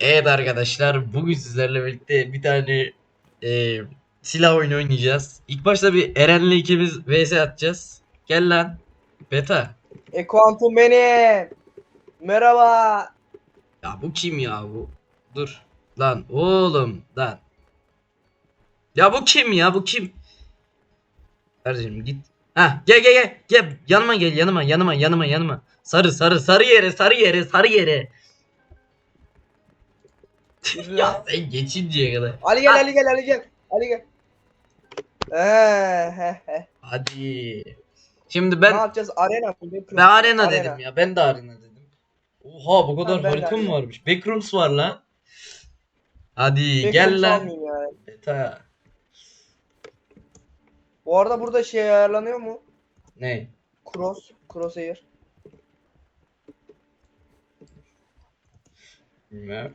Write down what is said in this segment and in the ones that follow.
Evet arkadaşlar bugün sizlerle birlikte bir tane e, silah oyunu oynayacağız. İlk başta bir Eren'le ikimiz vs atacağız. Gel lan. Beta. E kuantum benim. Merhaba. Ya bu kim ya bu? Dur. Lan oğlum lan. Ya bu kim ya bu kim? Kardeşim git. Ha gel gel gel. Gel yanıma gel yanıma yanıma yanıma yanıma. Sarı sarı sarı yere sarı yere sarı yere. Ya sen geçinceye kadar. Ali gel. Ali gel Ali gel. Ali gel. Ee, he, he. Hadi. Şimdi ne ben yapacağız? Arena mı? Backroom ben arena dedim ya. Ben de arena dedim. Oha bu kadar ben de harita mı arena. varmış? Backrooms var lan. Hadi Backroom gel lan. Beta. Bu arada burada şey ayarlanıyor mu? Ne? Cross. Crosshair. Bilmem.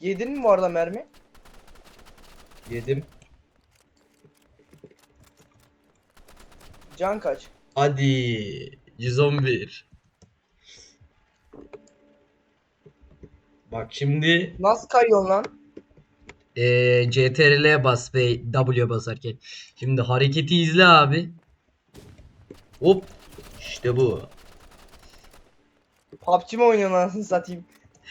Yedin mi bu arada mermi? Yedim. Can kaç? Hadi. 111. Bak şimdi Nasıl kayıyorsun lan? eee CTRL'ye bas ve W basarken. Şimdi hareketi izle abi. Hop. İşte bu. PUBG mi oynuyorsun anasını satayım?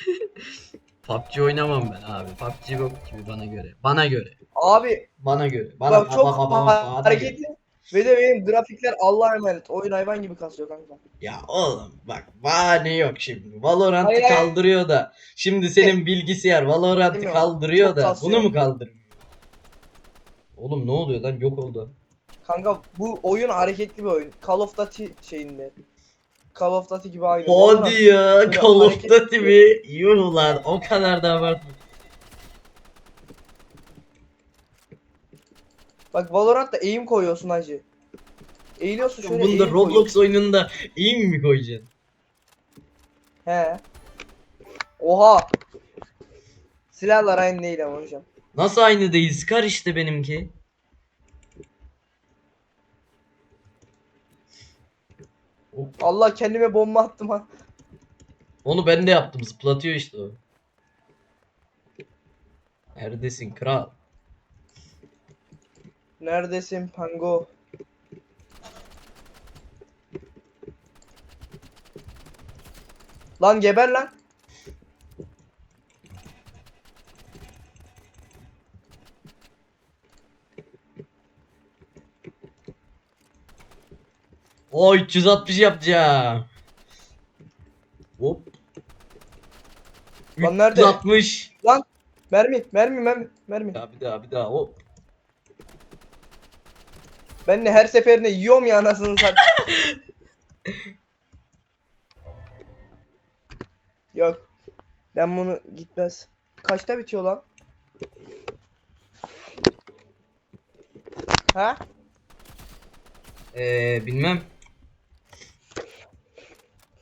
PUBG oynamam ben abi. PUBG yok gibi bana göre. Bana göre. Abi Bana göre. Bana bak çok bana- bana- bana göre. hareketli. Ve de benim grafikler Allah'a emanet. Oyun hayvan gibi kasıyor kanka. Ya oğlum bak bahane yok şimdi. Valorant'ı Hayır, hayır. kaldırıyor da. Şimdi senin bilgisayar Valorant'ı Bilmiyorum, kaldırıyor çok da. kasıyor. Bunu mu kaldırmıyor? Oğlum ne oluyor lan yok oldu. Kanka bu oyun hareketli bir oyun. Call of Duty şeyinde. Call of Duty gibi aynı. Hadi ya Call of Duty mi? Yuh lan o kadar da abartma. Bak Valorant'ta eğim koyuyorsun hacı. Eğiliyorsun şöyle Bunda eğim Roblox oyununda iyi mi koyacaksın? koyuyorsun. He. Oha. Silahlar aynı değil ama hocam. Nasıl aynı değil? Scar işte benimki. Allah kendime bomba attım ha. Onu ben de yaptım. Zıplatıyor işte o. Neredesin kral? Neredesin Pango? Lan geber lan. O 360 yapacağım. Hop. Lan nerede? 360. Mermi, mermi, mermi, mermi. Bir daha bir daha bir daha hop. Ben de her seferinde yiyorum ya anasını satayım. Yok. Ben bunu gitmez. Kaçta bitiyor lan? Ha? Ee, bilmem.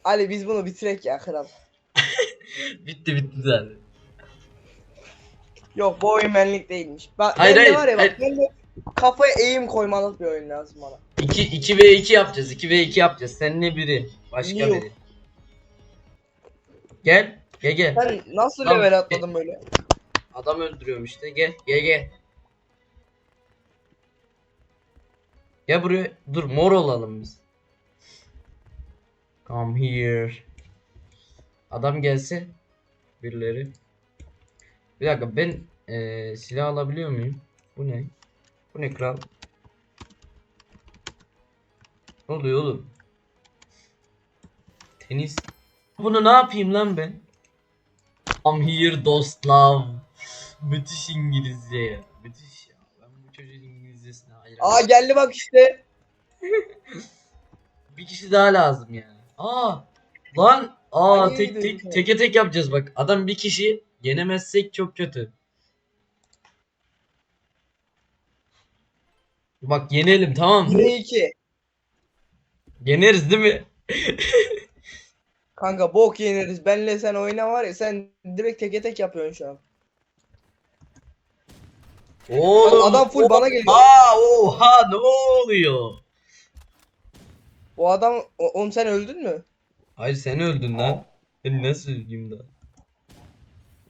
Ali biz bunu bitirek ya kral. Bitti bitti zaten. Yok bu oyun benlik değilmiş. Bak Hayır, hayır, var ya hayır. bak bende kafaya eğim koymalık bir oyun lazım bana. 2 2 ve 2 yapacağız. 2 ve 2 yapacağız. Seninle biri. Başka Yok. biri. Gel. Gel gel. Sen nasıl Tamam. level atladın böyle? Adam öldürüyorum işte. Gel. Gel gel. Gel buraya. Dur mor olalım biz. Come here. Adam gelse. Birileri. Bir dakika ben eee, silah alabiliyor muyum? Bu ne? Bu ne kral? Ne oluyor oğlum? Tenis. Bunu ne yapayım lan ben? I'm here dost love. Müthiş İngilizce ya. Müthiş ya. Ben bu çocuğun İngilizcesine hayran. Aa geldi bak işte. Bir kişi daha lazım ya. Aa. Lan. Aa Ay, tek tek teke tek yapacağız bak. Adam bir kişi yenemezsek çok kötü. Bak yenelim tamam mı? 1'e 2. Yeneriz değil mi? Kanka bok yeniriz. Benle sen oyna var ya sen direkt teke tek yapıyorsun şu an. Oğlum. adam full bana geliyor. Oha oha ne oluyor? O adam o- oğlum sen öldün mü? Hayır sen öldün lan. Ben nasıl öldüm daha?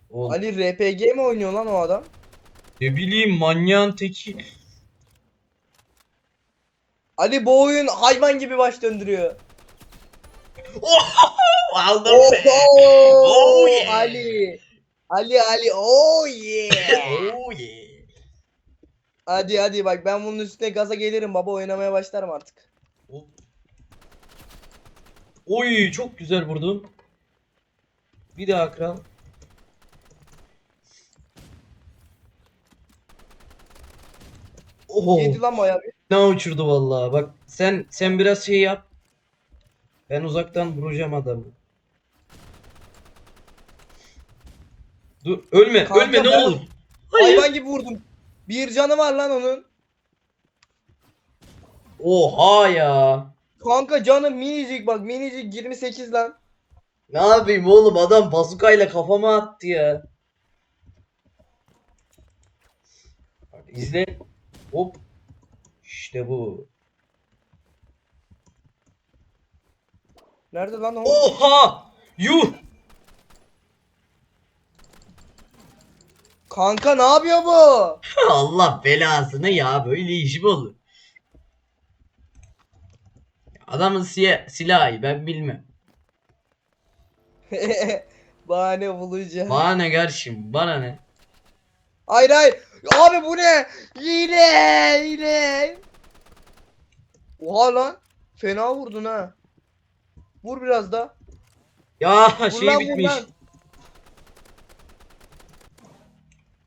Oğlum Ali RPG mi oynuyor lan o adam? ne bileyim manyağın teki. Ali bu oyun hayvan gibi baş döndürüyor. Aldım Oho! Oh yeah. Ali. Ali Ali oh yeah. Oh yeah. hadi hadi bak ben bunun üstüne gaza gelirim baba oynamaya başlarım artık. Oy çok güzel vurdum. Bir daha kral. Oh. Yedi lan bayağı bir. Ne uçurdu vallahi. Bak sen sen biraz şey yap. Ben uzaktan vuracağım adamı. Dur ölme Kanka ölme ne ben- olur. Hayır. Hayvan gibi vurdum. Bir canı var lan onun. Oha ya. Kanka canı minicik bak minicik 28 lan. Ne yapayım oğlum adam bazukayla kafama attı ya. Bak izle. Hop. İşte bu. Nerede lan o? Oha! Yuh! Kanka ne yapıyor bu? Allah belasını ya böyle iş mi olur? Adamın siye silahı ben bilmem. Bahane bulacağım. Bana ne kardeşim bana ne? Hayır hayır. Abi bu ne? Hile hile. Oha lan. Fena vurdun ha. Vur biraz da. Ya Vur şey lan, vur bitmiş. lan.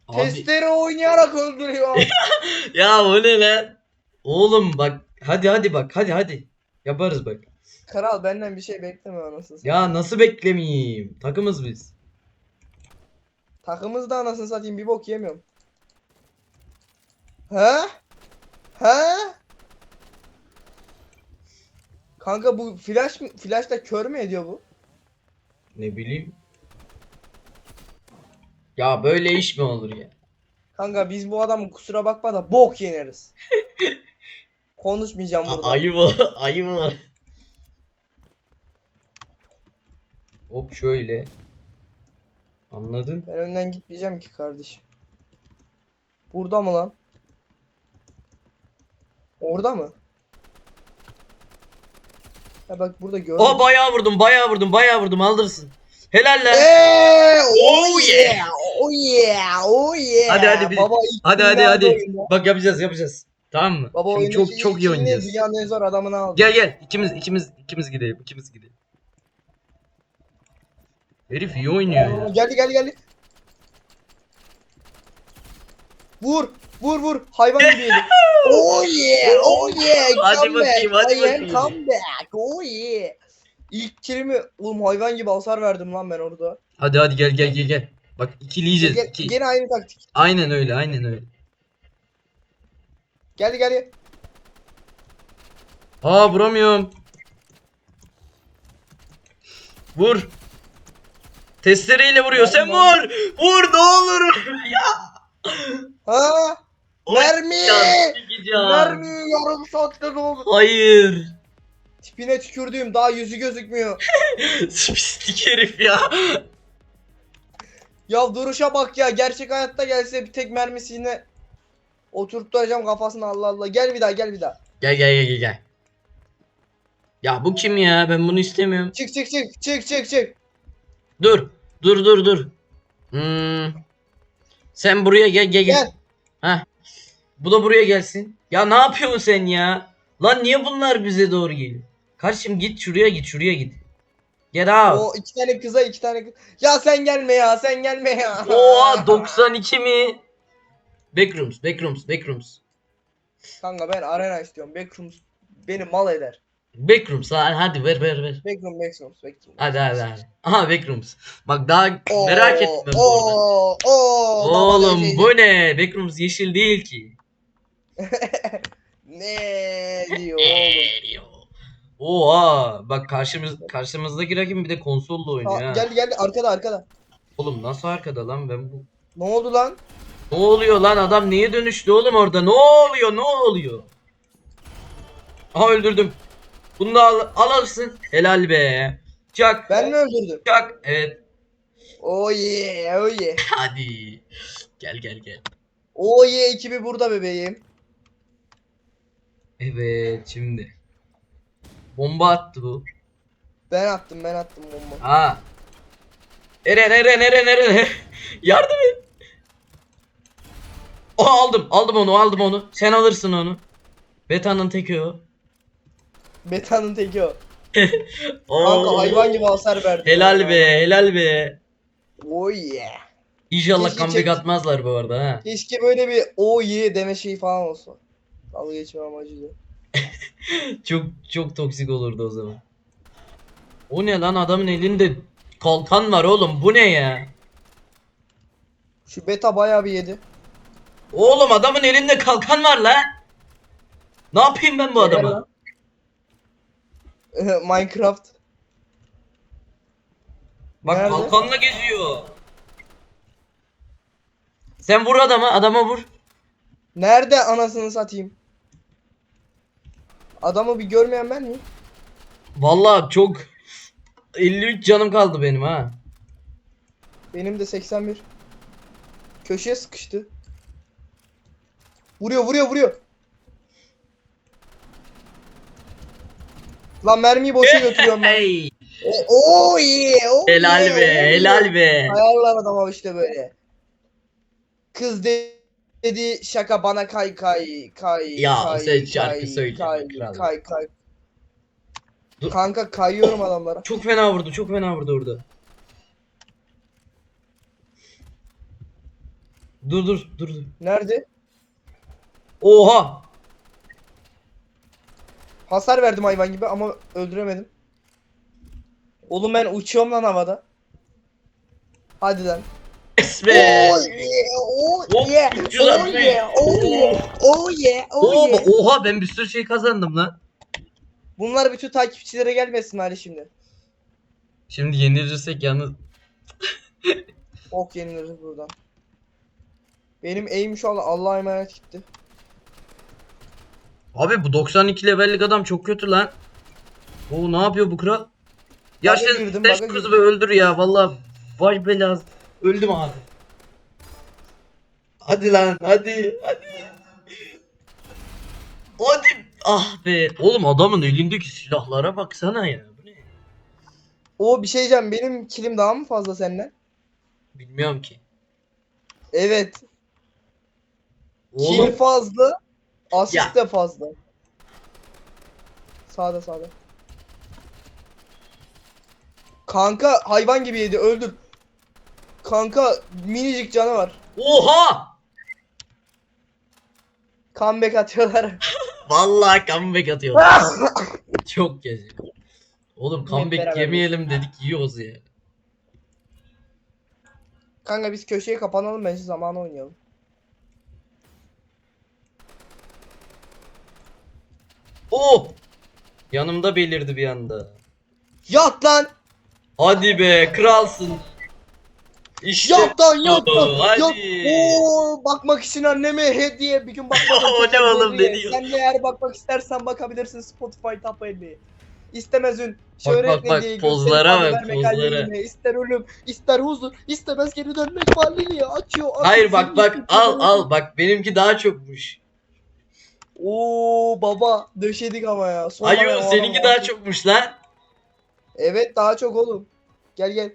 Abi, Testere oynayarak öldürüyor. ya o ne lan? Oğlum bak hadi hadi bak hadi hadi. Yaparız bak. Kral benden bir şey bekleme anasını satayım. Ya nasıl beklemeyeyim? Takımız biz. Takımızda anasını satayım bir bok yemiyorum. He? He? Kanka bu flash mı? Flash'ta kör mü ediyor bu? Ne bileyim. Ya böyle iş mi olur ya? Kanka biz bu adamın kusura bakma da bok yeneriz. Konuşmayacağım A- burada. ayı mı? Ayı mı? Hop şöyle. Anladın? Ben önden gitmeyeceğim ki kardeşim. Burada mı lan? Orada mı? Ya bak burada gördüm. Aa bayağı vurdum, bayağı vurdum, bayağı vurdum. Alırsın. Helal lan. Eee, Oh oh yeah, oh yeah, oh yeah. Hadi, hadi, bir- Baba ilk Hadi hadi dünyada hadi. Bak yapacağız, yapacağız. Tamam mı? Baba Şimdi çok çok iyi oynayacağız. Dünyanın en zor adamını aldı. Gel gel. İkimiz ikimiz ikimiz gidelim. ikimiz gidelim. Herif iyi oynuyor ya. Geldi geldi geldi. Vur vur vur hayvan gibi yedi. oh yeah oh yeah Hadi come bakayım, back. hadi I am bakayım. come back oh yeah. İlk kilimi oğlum hayvan gibi hasar verdim lan ben orada. Hadi hadi gel gel gel gel. Bak ikileyeceğiz. Gel, iki. gene aynı taktik. Aynen öyle, aynen öyle. Geldi geldi. Aa vuramıyorum. Vur. Testereyle vuruyor. Sen vur. Vur ne olur. ya. Ha Mermi! Mermi yarım saatte doldu. Hayır. Tipine tükürdüğüm daha yüzü gözükmüyor. Pislik herif ya. Ya duruşa bak ya gerçek hayatta gelse bir tek mermisine oturtturacağım kafasına Allah Allah. Gel bir daha gel bir daha. Gel gel gel gel gel. Ya bu kim ya? Ben bunu istemiyorum. Çık çık çık çık çık çık. Dur. Dur dur dur. Hmm. Sen buraya gel gel gel. Gel. Heh. Bu da buraya gelsin. Ya ne yapıyorsun sen ya? Lan niye bunlar bize doğru geliyor? Kardeşim git şuraya git şuraya git. Get out. O iki tane kıza iki tane kız. Ya sen gelme ya sen gelme ya. Oha 92 mi? Backrooms, backrooms, backrooms. Kanka ben arena istiyorum. Backrooms beni mal eder. Backrooms ha, hadi ver ver ver. Backroom backrooms backrooms. Hadi hadi hadi. Aha backrooms. Bak daha Oo, merak bu arada. Oo, oo, Oğlum baba bu ne? Backrooms yeşil değil ki. Ne diyor oğlum? Oha bak karşımız karşımızdaki rakip bir de konsolla oynuyor Aa, ha. geldi geldi arkada arkada. Oğlum nasıl arkada lan ben bu? Ne oldu lan? Ne oluyor lan adam niye dönüştü oğlum orada? Ne oluyor? Ne oluyor? Aha öldürdüm. Bunu da al, alırsın. Helal be. Çak. Ben mi öldürdüm? Çak. Evet. Oh yeah, oh yeah. Hadi. Gel gel gel. Oh yeah ekibi burada bebeğim. Evet şimdi. Bomba attı bu. Ben attım ben attım bomba. Ha. Eren Eren Eren Eren. Yardım et. O aldım. Aldım onu aldım onu. Sen alırsın onu. Beta'nın teki o. Beta'nın teki o. Oo. Kanka hayvan gibi hasar verdi. Helal be helal be. Oh yeah. İnşallah Keşke comeback çek- atmazlar bu arada ha. Keşke böyle bir oh yeah deme şeyi falan olsa. Dalga geçme amacıyla. Çok çok toksik olurdu o zaman. O ne lan adamın elinde kalkan var oğlum bu ne ya? Şu beta bayağı bir yedi. Oğlum adamın elinde kalkan var la. Ne yapayım ben bu adama? Minecraft. Bak Nerede? kalkanla geziyor. Sen vur adama, adama vur. Nerede anasını satayım? Adamı bir görmeyen ben miyim? Vallahi çok 53 canım kaldı benim ha. Benim de 81. Köşeye sıkıştı. Vuruyor vuruyor vuruyor. Lan mermiyi boşa götürüyorum ben. Hey, O- Oo yeah, oh helal yeah, be, oh yeah. helal be. Ayarlar adama işte böyle. Kız de- dedi şaka bana kay kay kay Ya, kay, sen şarkı kay, söyle, kay, kral. kay kay. Dur. Kanka kayıyorum adamlara. Çok fena vurdu, çok fena vurdu orada. Dur dur dur dur. Nerede? Oha! Hasar verdim hayvan gibi ama öldüremedim. Oğlum ben uçuyorum lan havada. Hadi lan. Yes be! Oh yeah, oh Oh, yeah, oh yeah, oh yeah, oh yeah, oh Oo, yeah. oha ben bir sürü şey kazandım lan. Bunlar bütün takipçilere gelmesin hadi şimdi. Şimdi yenilirsek yalnız Ok yeniliriz buradan. Benim aim şu an Allah'a emanet gitti. Abi bu 92 levellik adam çok kötü lan. O ne yapıyor bu kral? Ya Bug'a sen girdim, sen bug'a şu kızı girdim. öldür ya vallahi baş belası. Öldüm abi. Hadi lan hadi hadi. Hadi. Ah be. Oğlum adamın elindeki silahlara baksana ya. Bu ne? O bir şey diyeceğim benim kilim daha mı fazla senden? Bilmiyorum ki. Evet. Oğlum fazla. Asist de fazla. Sağda sağda. Kanka hayvan gibi yedi öldür. Kanka minicik canı var. oha! Comeback atıyorlar. Vallahi comeback atıyorlar. Çok geziyor. Oğlum comeback beraber yemeyelim dedik yiyoruz ya. Kanka biz köşeye kapanalım bence zamanı oynayalım. Oh! Yanımda belirdi bir anda. Yat lan! Hadi be kralsın. İşte Yat lan yat bu, lan! hadi. Yat! Oo, bakmak için anneme hediye bir gün bakmadım. O ne oğlum, ne diyor? Sen de eğer bakmak istersen bakabilirsin Spotify Top 50. İstemez ün. Bak, Şöhret bak, bak, ne diye pozlara gösterip bak, vermek pozlara. İster ölüm, ister huzur, istemez geri dönmek valiliği açıyor. Hayır bak bak al al bak benimki daha çokmuş. Oo baba döşedik ama ya. Ben o seninki daha çokmuş lan. Evet daha çok oğlum. Gel gel.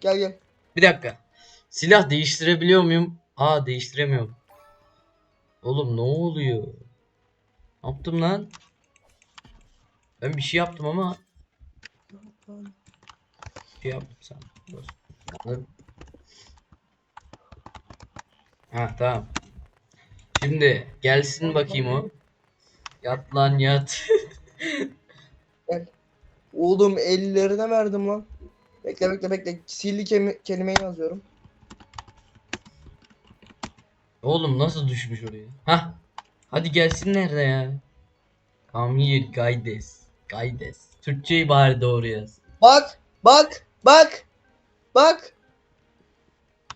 Gel gel. Bir dakika. Silah değiştirebiliyor muyum? Aa değiştiremiyorum. Oğlum ne oluyor? Ne yaptım lan? Ben bir şey yaptım ama bir şey yaptım sen. Ha tamam. Şimdi gelsin bakayım o. Yat lan yat. Oğlum ellerine verdim lan. Bekle bekle bekle. Sihirli kemi- kelimeyi yazıyorum. Oğlum nasıl düşmüş oraya? Hah. Hadi gelsinler de ya. Here guides. Guides. Türkçeyi bari doğru yaz. Bak, bak, bak, bak.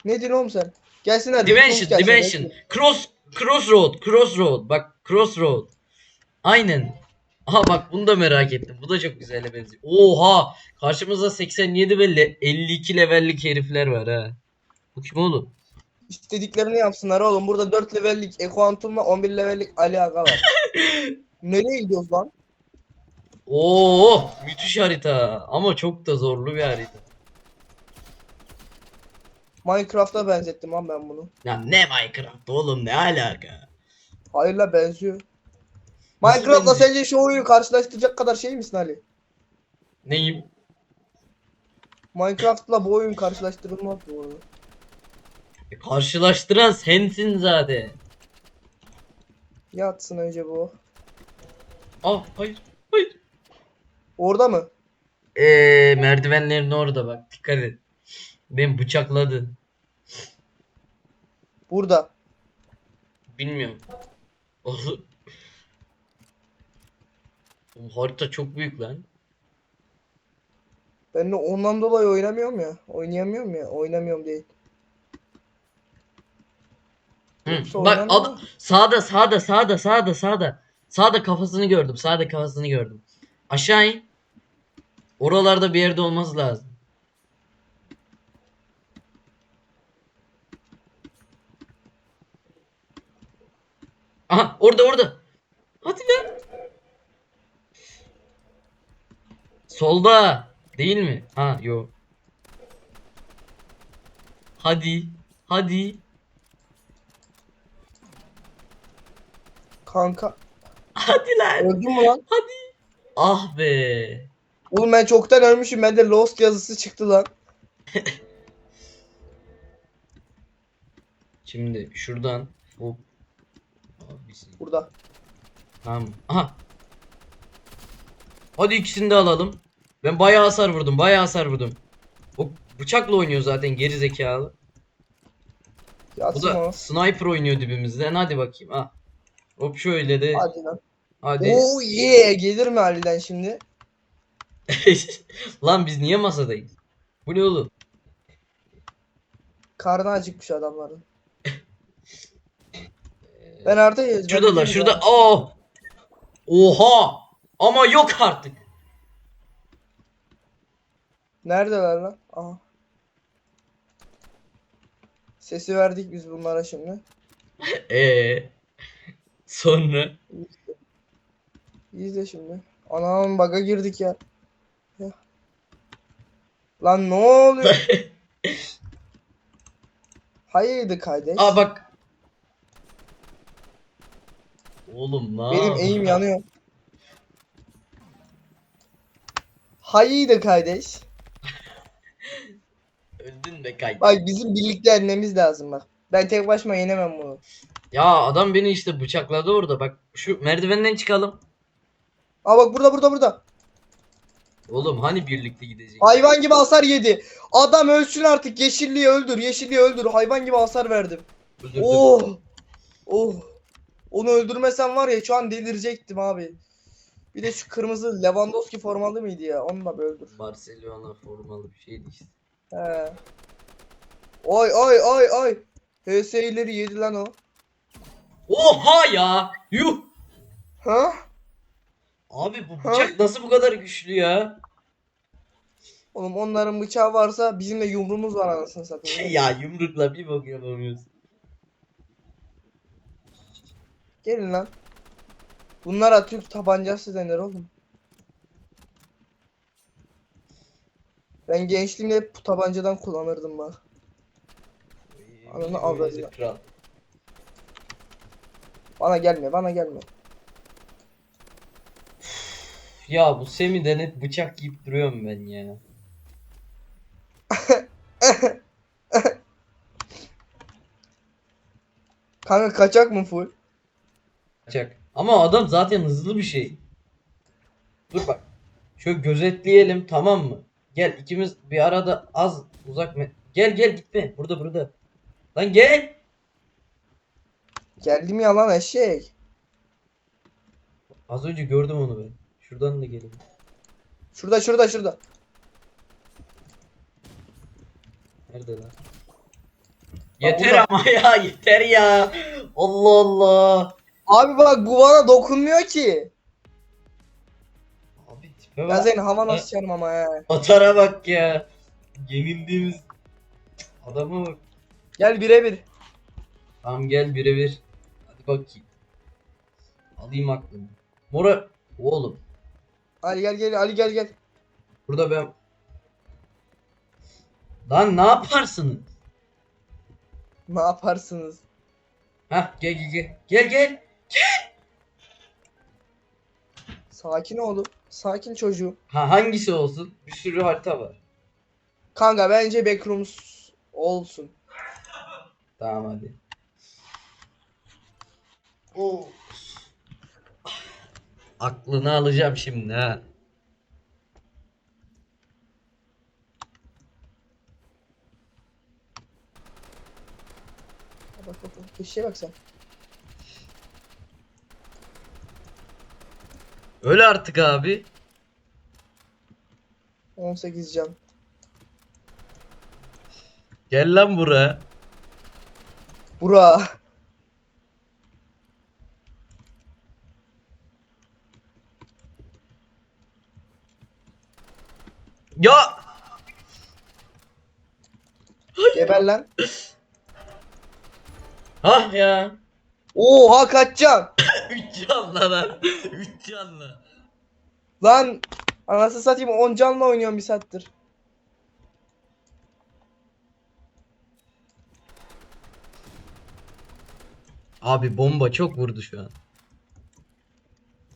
Ne diyorsun oğlum sen? Gelsin hadi. Dimension, gelsin, Dimension. gelsin. Cross, Crossroad, Crossroad. Bak Crossroad. Aynen. Aha bak bunu da merak ettim. Bu da çok güzele benziyor. Oha! Karşımızda 87 ve le- 52 levellik herifler var ha. Bu kim oğlum? İstediklerini yapsınlar oğlum. Burada 4 levellik Equantum'la 11 levellik Ali Aga var. Nereye gidiyoruz lan? Oo, müthiş harita. Ama çok da zorlu bir harita. Minecraft'a benzettim lan ben bunu. Ya ne Minecraft oğlum ne alaka? Hayırla benziyor. Minecraft'la benziyor? sence şu oyunu karşılaştıracak kadar şey misin Ali? Neyim? Minecraft'la bu oyun karşılaştırılmaz bu arada. E, Karşılaştıran sensin zaten. Yatsın önce bu. Ah hayır. Hayır. Orada mı? Eee merdivenlerin orada bak dikkat et. Beni bıçakladı. Burada. Bilmiyorum. Oğlum. Oğlum harita çok büyük lan. Ben de ondan dolayı oynamıyorum ya. Oynayamıyorum ya. Oynamıyorum değil. Hı. Yoksa Bak ad- sağda sağda sağda sağda sağda. Sağda kafasını gördüm. Sağda kafasını gördüm. Aşağı in. Oralarda bir yerde olması lazım. Aha orada orada. Hadi lan. Solda. Değil mi? Ha yok. Hadi. Hadi. Kanka. Hadi lan. Öldün mü lan? Ah be. Oğlum ben çoktan ölmüşüm. Bende Lost yazısı çıktı lan. Şimdi şuradan hop. Abisi. Burada. Tamam. Aha. Hadi ikisini de alalım. Ben bayağı hasar vurdum. Bayağı hasar vurdum. O bıçakla oynuyor zaten geri zekalı. Bu Yatsın da o. sniper oynuyor dibimizden. Hadi bakayım. Ha. Hop şöyle de. Hadi lan. Hadi. Oo yeah. Gelir mi Ali'den şimdi? Lan biz niye masadayız? Bu ne oğlum? Karnı acıkmış adamların. Ben ben Şuradalar şurada. ya. Aa! Oha! Ama yok artık. Neredeler lan? Aha. Sesi verdik biz bunlara şimdi. Ee. Sonra İzle şimdi. Anam baga girdik ya. ya. Lan ne oluyor? Hayırdır kardeş? Aa bak. Oğlum ne Benim eğim yanıyor. Hayırdır kardeş? Be kay. Bak bizim birlikte yenmemiz lazım bak. Ben tek başıma yenemem bunu. Ya adam beni işte bıçakladı orada. Bak şu merdivenden çıkalım. Aa bak burada burada burada. Oğlum hani birlikte gidecek? Hayvan gibi hasar yedi. Adam ölsün artık. Yeşilliği öldür. Yeşilliği öldür. Hayvan gibi hasar verdim. Öldürdüm. Oh. Oh. Onu öldürmesem var ya şu an delirecektim abi. Bir de şu kırmızı Lewandowski formalı mıydı ya? Onu da bir öldür. Barcelona formalı bir şeydi işte. He. Oy oy oy oy. HS'leri yedi lan o. Oha ya! Yuh! Ha? Abi bu Ha? bıçak nasıl bu kadar güçlü ya? Oğlum onların bıçağı varsa bizim de yumruğumuz var anasını satayım. ya yumrukla bir bok yapamıyorsun. Gelin lan. Bunlara Türk tabancası denir oğlum. Ben gençliğimde hep bu tabancadan kullanırdım bak. Ananı avradını. Kral. Bana gelme, bana gelme. Ya bu Semi'den hep bıçak yiyip duruyorum ben ya. Kanka kaçak mı full? Bıçak. Ama adam zaten hızlı bir şey. Dur bak. Şöyle gözetleyelim tamam mı? Gel ikimiz bir arada az uzak mı? Gel gel gitme. Burada burada. Lan gel. Geldim ya lan eşek. Az önce gördüm onu ben. Şuradan da gelin. Şurada şurada şurada. Nerede lan? Yeter burada- ama ya yeter ya. Allah Allah. Abi bak bu bana dokunmuyor ki. Abi tipe Ben bak. senin havana sıçarım ama he. Atara bak ya. Yenildiğimiz adama bak. Gel birebir. Tamam gel birebir. Hadi bakayım. Alayım aklımı. Mora oğlum. Ali gel gel Ali gel gel. Burada ben Lan ne yaparsın? Ne yaparsınız? Hah gel gel gel. Gel gel. Sakin oğlum. Sakin çocuğum. Ha hangisi olsun? Bir sürü harita var. Kanka bence backrooms olsun. Tamam hadi. Oo. Aklını alacağım şimdi ha. Bak bak bak. Eşeğe bak sen. Öyle artık abi. 18 can. Gel lan buraya. Bura. Ya Geber lan. Hah ya. Oha kaç can. 3 canlı lan. 3 canlı. Lan anasını satayım 10 canla oynuyorum bir saattir. Abi bomba çok vurdu şu an.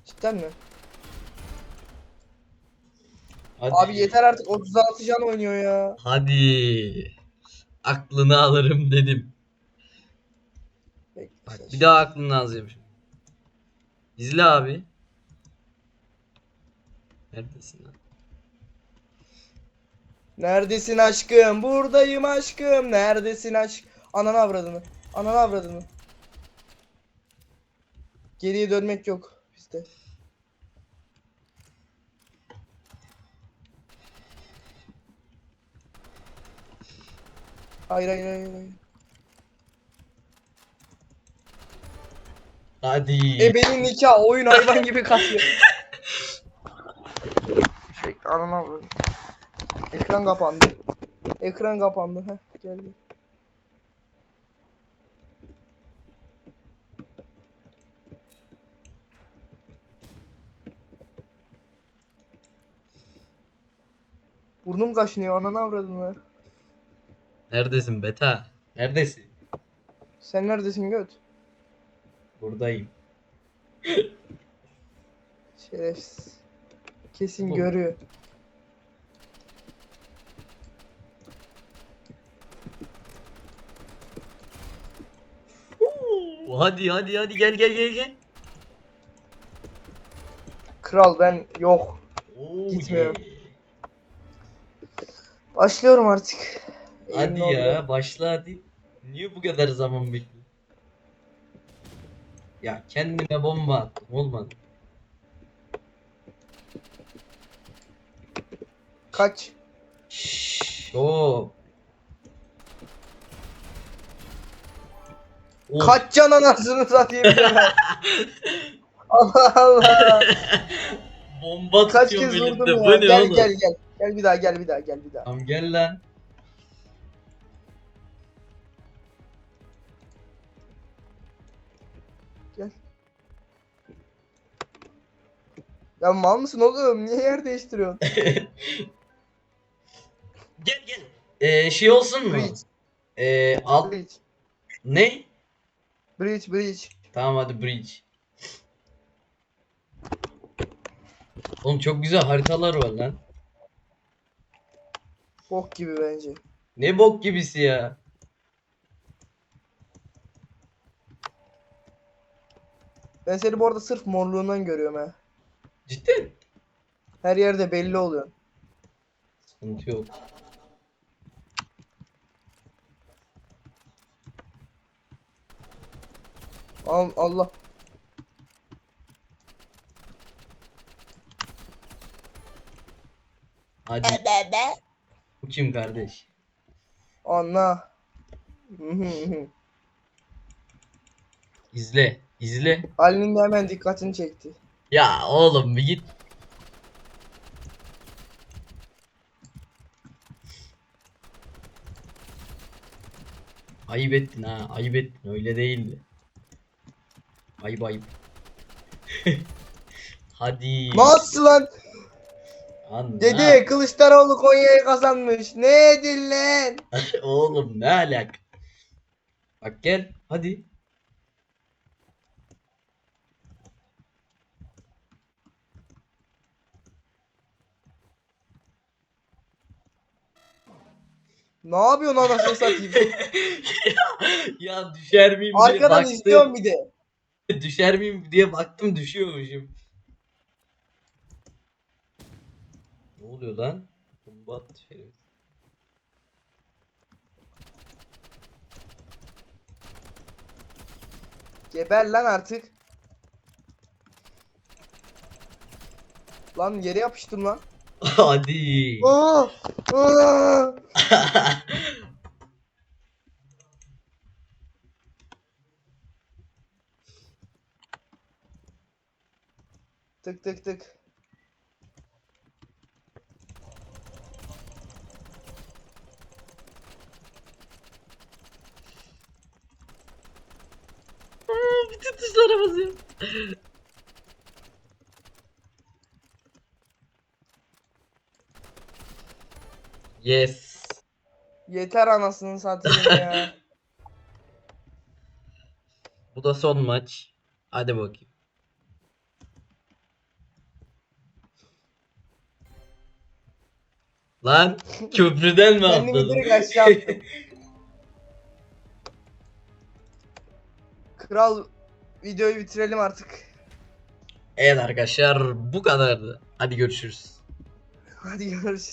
Cidden mi? Hadi. Abi yeter artık 36 can oynuyor ya. Hadi. Aklını alırım dedim. Bekle Bak bir daha aklını alacağım. İzle abi. Neredesin lan? Neredesin aşkım? Buradayım aşkım. Neredesin aşk? Ananı avradını. Ananı avradını. Geriye dönmek yok bizde. Hayır hayır hayır. hayır. Hadi. E benim nikah oyun hayvan gibi kasıyor. Şey. Ekran kapandı. Ekran kapandı. Heh, geldi. Burnum kaşınıyor ananı avradını. Neredesin beta? Neredesin? Sen neredesin göt? Buradayım. Şerefsiz. Kesin Bu. görüyor. Hadi hadi hadi gel gel gel gel. Kral ben yok. Oo, Gitmiyorum. yeah. Başlıyorum artık. Hadi oluyor. ya başla hadi. Niye bu kadar zaman bekliyorsun? Ya kendime bomba attım olmadı. Kaç. Şşş, oo. Of, Kaç can anasını satayım ya. Allah Allah. Bomba Kaç tutuyorum kez vurdum elimde. ya. Bu ne Gel oğlum? gel gel. Gel bir daha gel bir daha gel bir daha. Tamam gel lan. Ya mal mısın oğlum? Niye yer değiştiriyorsun? Gel gel. Ee, şey olsun mu? Bridge. Ee, alt Bridge. ne? Bridge bridge. Tamam hadi bridge. Oğlum çok güzel haritalar var lan. Bok gibi bence. Ne bok gibisi ya. Ben seni bu arada sırf morluğundan görüyorum ha. Cidden. Her yerde belli oluyor. Sıkıntı yok. Al- Allah. Hadi. Kim kardeş? Anla. İzle. izle. Ali'nin de hemen dikkatini çekti. Ya oğlum bir git. Ayıp ettin ha. Ayıp ettin. Öyle değildi. Ayıp ayıp. Hadi. Nasıl lan? Dedi ne- Kılıçdaroğlu Konya'yı kazanmış. Ne edin lan? Oğlum ne alak? Bak gel hadi. Ne yapıyorsun anasını satayım? ya düşer miyim diye Arkadan baktım. izliyorum bir de. Düşer miyim diye baktım düşüyormuşum. Oluyor lan? Bomba attı şeref. Geber lan artık. Lan yere yapıştım lan. Hadi. Aa! Aa! Tık tık tık. Yes. Yeter anasını satayım ya. Bu da son maç. Hadi bakayım. Lan köprüden mi Kendimi atladın? direkt aşağı attım. Kral videoyu bitirelim artık. evet arkadaşlar bu kadardı. Hadi görüşürüz. Hadi görüşürüz.